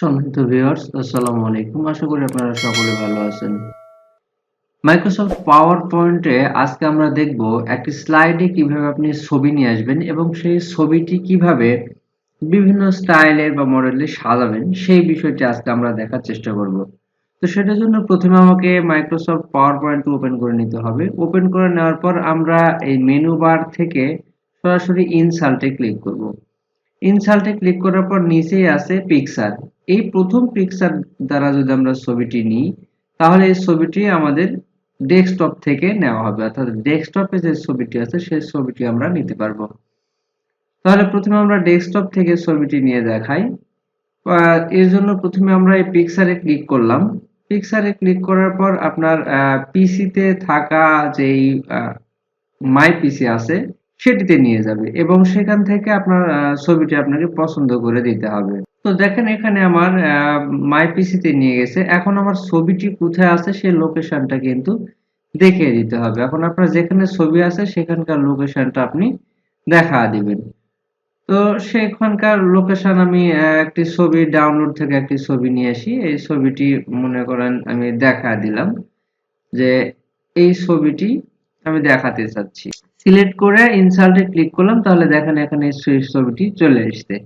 সম্মানিত ভিউয়ার্স আসসালামু আলাইকুম। আশা করি আপনারা সকলে ভালো আছেন। মাইক্রোসফট পাওয়ার পয়েন্টে আজকে আমরা দেখব একটি স্লাইডে কীভাবে আপনি ছবি নিয়ে আসবেন এবং সেই ছবিটি কীভাবে বিভিন্ন স্টাইলের বা মডেলে সাজাবেন, সেই বিষয়টি আজকে আমরা দেখার চেষ্টা করব। তো সেটার জন্য প্রথমে আমাকে মাইক্রোসফট পাওয়ার পয়েন্ট ওপেন করে নিতে হবে। ওপেন করে নেওয়ার পর আমরা এই মেনু বার থেকে সরাসরি ইনসাল্টে ক্লিক করব। ইনসাল্টে ক্লিক করার পর নিচেই আছে পিকচার। এই প্রথম পিকচার দ্বারা যদি আমরা ছবিটি নিই, তাহলে এই ছবিটি আমাদের ডেস্কটপ থেকে নেওয়া হবে। অর্থাৎ ডেস্কটপে যে ছবিটি আছে, সেই ছবিটি আমরা নিতে পারব। তাহলে প্রথমে আমরা ডেস্কটপ থেকে ছবিটি নিয়ে দেখাই। এর জন্য প্রথমে আমরা এই পিকচারে ক্লিক করলাম। পিকচারে ক্লিক করার পর আপনার পিসিতে থাকা যেই মাই পিসি আছে সেটিতে নিয়ে যাবে এবং সেখান থেকে আপনার ছবিটি আপনাকে পছন্দ করে দিতে হবে। তো দেখেন এখানে আমার মাই পিসিতে নিয়ে গেছে। এখন আমার ছবিটি কোথায় আছে সেই লোকেশনটা কিন্তু দেখিয়ে দিতে হবে। এখন আপনার যেখানে ছবি আছে সেখানকার লোকেশনটা আপনি দেখা দিবেন। তো সেখানকার লোকেশন আমি একটি ছবি ডাউনলোড থেকে একটি ছবি নিয়ে আসি। এই ছবিটি মনে করেন আমি দেখা দিলাম যে এই ছবিটি আমি দেখাতে চাচ্ছি। সিলেক্ট করে ইনসার্টে ক্লিক করলাম, তাহলে দেখেন এখানে সেই ছবিটি চলে এসেছে।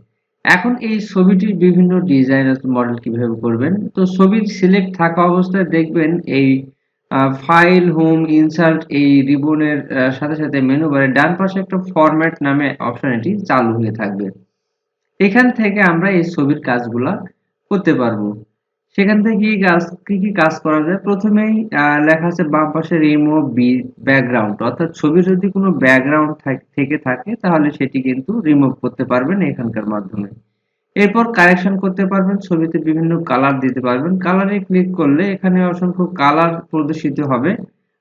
এখন এই ছবিটির বিভিন্ন ডিজাইন মডেল কীভাবে করবেন? তো ছবি সিলেক্ট থাকা অবস্থায় দেখবেন এই ফাইল হোম ইনসার্ট এই রিবনের সাথে সাথে মেনু বারে ডান পাশে একটা ফরম্যাট নামে অপশন এটি চালু হয়ে থাকবে। এখান থেকে আমরা এই ছবির কাজগুলা করতে পারব। সেখান থেকে কি কাজ, কি কি কাজ করা যায়? প্রথমেই লেখা আছে বাম পাশে রিমুভ ব্যাকগ্রাউন্ড। অর্থাৎ ছবি যদি কোনো ব্যাকগ্রাউন্ড থেকে থাকে, তাহলে সেটি কিন্তু রিমুভ করতে পারবেন এখানকার মাধ্যমে। এরপর কারেকশন করতে পারবেন, ছবিতে বিভিন্ন কালার দিতে পারবেন। কালারে ক্লিক করলে এখানে অসংখ্য কালার প্রদর্শিত হবে।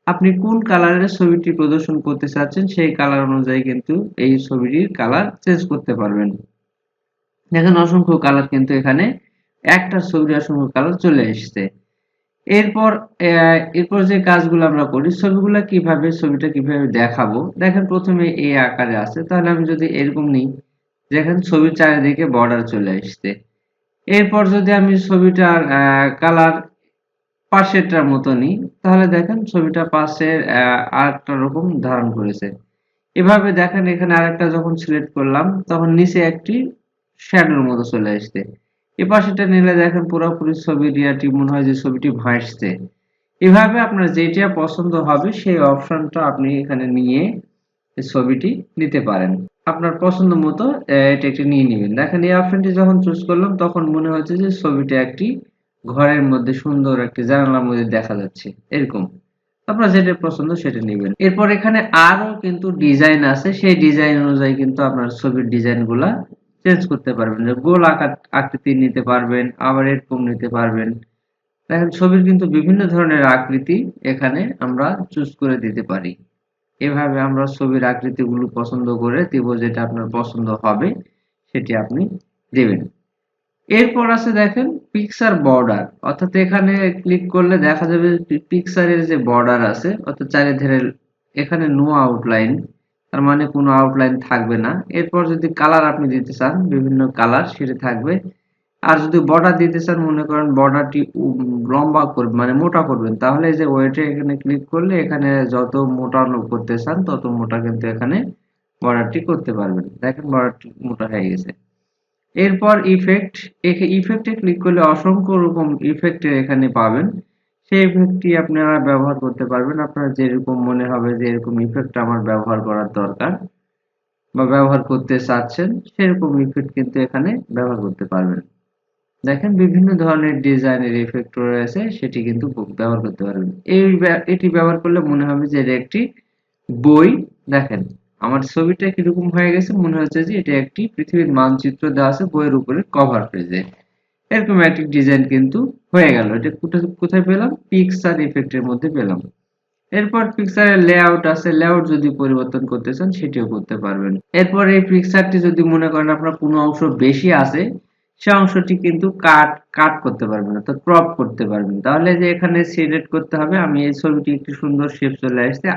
আপনি কোন কালারের ছবিটি প্রদর্শন করতে চাচ্ছেন, সেই কালার অনুযায়ী কিন্তু এই ছবিটির কালার চেঞ্জ করতে পারবেন। দেখেন অসংখ্য কালার কিন্তু এখানে একটা ছবির অসংখ্য কালার চলে এসেছে। এরপর এরপর যে কাজগুলো আমরা করি, ছবিগুলো কীভাবে, ছবিটা কীভাবে দেখাবো? দেখেন প্রথমে এই আকারে আছে, তাহলে আমি যদি এরকম নিই, দেখেন ছবির চারিদিকে বর্ডার চলে আসছে এরপর যদি আমি ছবিটার কালার পাশেরটার মতো নিই, তাহলে দেখেন ছবিটা পাশের আরেকটা রকম ধারণ করেছে। এভাবে দেখেন এখানে আরেকটা যখন সিলেক্ট করলাম, তখন নিচে একটি শ্যাডোর মতো চলে আসছে এ পাশেটা নিলে দেখেন পুরোপুরি ছবির ইয়াটি মনে হয় যে ছবিটি ভাসছে। এভাবে আপনার যেটা পছন্দ হবে, সেই অপশনটা আপনি এখানে নিয়ে ছবিটি নিতে পারেন। আপনার পছন্দ মতো এটা একটি নিয়ে নেবেন। দেখেন এই অপশনটি যখন চুজ করলাম, তখন মনে হচ্ছে যে ছবিটা একটি ঘরের মধ্যে সুন্দর একটি জানালার মধ্যে দেখা যাচ্ছে, এরকম। আপনার যেটা পছন্দ সেটা নেবেন। এরপর এখানে আরও কিন্তু ডিজাইন আছে। সেই ডিজাইন অনুযায়ী কিন্তু আপনার ছবির ডিজাইনগুলা চেঞ্জ করতে পারবেন। যে গোল আকার, আকৃতি নিতে পারবেন, আবার এরকম নিতে পারবেন। দেখেন, ছবির কিন্তু বিভিন্ন ধরনের আকৃতি এখানে আমরা চুজ করে দিতে পারি। এভাবে আমরা ছবির আকৃতিগুলো পছন্দ করে দেব, যেটা আপনার পছন্দ হবে, সেটি আপনি দেবেন। এরপর আছে দেখেন পিকচার বর্ডার অর্থাৎ এখানে ক্লিক করলে দেখা যাবে পিকচারের যে বর্ডার আছে, অর্থাৎ চারিধারে এখানে নো আউটলাইন তার মানে কোনো আউটলাইন থাকবে না। এরপর যদি কালার আপনি দিতে চান, বিভিন্ন কালার সেটা থাকবে। আর যদি বর্ডার দিতে চান, মনে করেন বর্ডারটি লম্বা করবেন মানে মোটা করবেন, তাহলে এই যে ওয়েটে এখানে ক্লিক করলে এখানে যত মোটানো করতে চান, তত মোটা কিন্তু এখানে বর্ডারটি করতে পারবেন। দেখেন বর্ডারটি মোটা হয়ে গেছে। এরপর ইফেক্ট ইফেক্টে ক্লিক করলে অসংখ্য রকম ইফেক্ট এখানে পাবেন। সেই ইফেক্টটি আপনারা ব্যবহার করতে পারবেন আপনার যেরকম মনে হবে যে এরকম ইফেক্ট আমার ব্যবহার করার দরকার বা ব্যবহার করতে চাচ্ছেন, সেরকম ইফেক্ট কিন্তু এখানে ব্যবহার করতে পারবেন। দেখেন বিভিন্ন ধরনের ডিজাইনের ইফেক্ট রয়েছে, সেটি কিন্তু ব্যবহার করতে পারবেন। এই এটি ব্যবহার করলে মনে হবে যে এটা একটি বই। দেখেন, আমার ছবিটা কীরকম হয়ে গেছে, মনে হচ্ছে যে এটা একটি পৃথিবীর মানচিত্র দেওয়া আছে বইয়ের উপরে কভার পেজে এরকম একটি ডিজাইন কিন্তু হয়ে গেল। এটা কোথায় পেলাম? পিকচার ইফেক্টের মধ্যে পেলাম। এরপর পিকচারের লেআউট আছে। লেআউট যদি পরিবর্তন করতে চান, সেটিও করতে পারবেন। এরপর এই পিকচারটি যদি মনে করেন আপনার কোনো অংশ বেশি আছে, সে অংশটি কিন্তু কাট কাট করতে পারবেন, অর্থাৎ ক্রপ করতে পারবেন। তাহলে যে এখানে সিলেক্ট করতে হবে, আমি এই ছবিটি একটি সুন্দর শেপ চলে আসছে।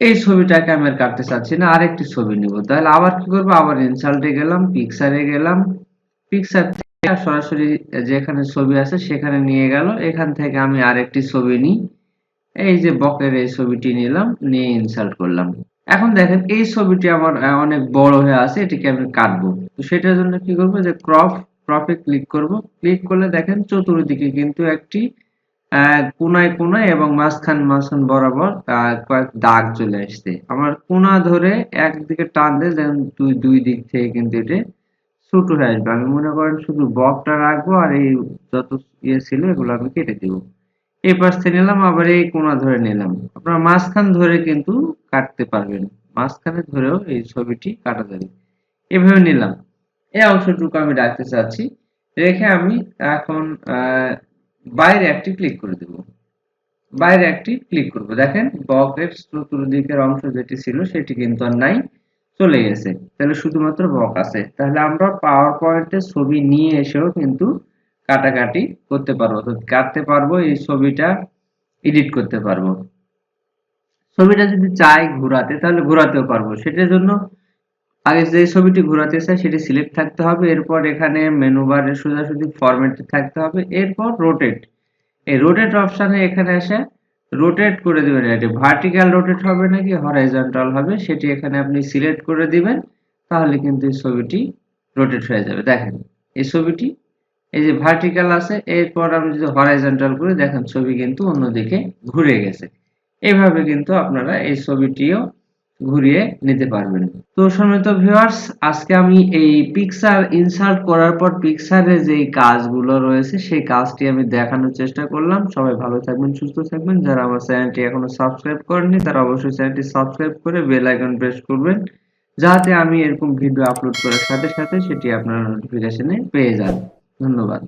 এই ছবিটাকে আমি আর কাটতে চাচ্ছি না, আরেকটি ছবি নিব। তাহলে আবার কি করব? আবার ইনসাল্টে গেলাম পিকচারে গেলাম। পিকচার আর সরাসরি যেখানে ছবি আছে সেখানে নিয়ে গেল। এখান থেকে আমি আরেকটি ছবি নিই। এই যে বকের এই ছবিটি নিলাম, নিয়ে ইনসার্ট করলাম। এখন দেখেন, এই ছবিটি আমার অনেক বড় হয়ে আছে, এটিকে আমি কাটবো। তো সেটার জন্য কি করব? যে ক্রপ ক্রপে ক্লিক করব। ক্লিক করলে দেখেন, চতুর্দিকে কিন্তু একটি কোনায় কোনায় এবং মাঝখান মাঝখান বরাবর কয়েক দাগ চলে আসছে। আমার কোনা ধরে একদিকে টান দিয়ে দেখেন দুই দুই দিক থেকে কিন্তু এটা ছোট হয়ে আসবে আমি মনে করেন শুধু বকটা রাখব আর এই যত ইয়ে ছিল এগুলো আমি কেটে দিব। এই পাশ নিলাম, আবার এই কোনা ধরে নিলাম। আপনারা মাঝখান ধরে কিন্তু কাটতে পারবেন। মাঝখানে ধরেও এই ছবিটি কাটা যাবে। এভাবে নিলাম। এই অংশটুকু আমি রাখতে চাচ্ছি। রেখে আমি এখন বাইরে একটি ক্লিক করে দেব। বাইরে একটি ক্লিক করব। দেখেন বকের চতুর্দিকের অংশ যেটি ছিল সেটি কিন্তু আর নাই চলে গেছে। তাহলে শুধুমাত্র বক আছে। তাহলে আমরা পাওয়ার পয়েন্টে ছবি নিয়ে এসেও কিন্তু কাটাকাটি করতে পারব। অর্থাৎ কাটতে পারব, এই ছবিটা এডিট করতে পারব। ছবিটা যদি চাই ঘোরাতে, তাহলে ঘোরাতেও পারব। সেটার জন্য আগে যে ছবিটি ঘোরাতে চাই, সেটি সিলেক্ট থাকতে হবে। এরপর এখানে মেনু বারে সোজাসুজি ফরম্যাটে থাকতে হবে। এরপর রোটেট এই রোটেট অপশানে এখানে এসে রোটেট করে দিবেন। এটি ভার্টিক্যাল রোটেট হবে নাকি হরাইজন্টাল হবে, সেটি এখানে আপনি সিলেক্ট করে দিবেন। তাহলে কিন্তু এই ছবিটি রোটেট হয়ে যাবে। দেখেন, এই ছবিটি, এই যে ভার্টিক্যাল আছে, এরপর আমি যদি হরাইজন্টাল করি দেখেন, ছবি কিন্তু অন্যদিকে ঘুরে গেছে। এইভাবে কিন্তু আপনারা এই ছবিটিও ঘুরিয়ে নিতে পারবেন। তো সমিত ভিউয়ার্স আজকে আমি এই পিকচার ইনসার্ট করার পর পিকচারে যে কাজগুলো রয়েছে, সেই কাজটি আমি দেখানোর চেষ্টা করলাম। সবাই ভালো থাকবেন, সুস্থ থাকবেন। যারা আমার চ্যানেলটি এখনও সাবস্ক্রাইব করেননি, তারা অবশ্যই চ্যানেলটি সাবস্ক্রাইব করে বেল আইকন প্রেস করবেন। যাতে আমি এরকম ভিডিও আপলোড করার সাথে সাথে সেটি আপনারা নোটিফিকেশনে পেয়ে যান। ধন্যবাদ।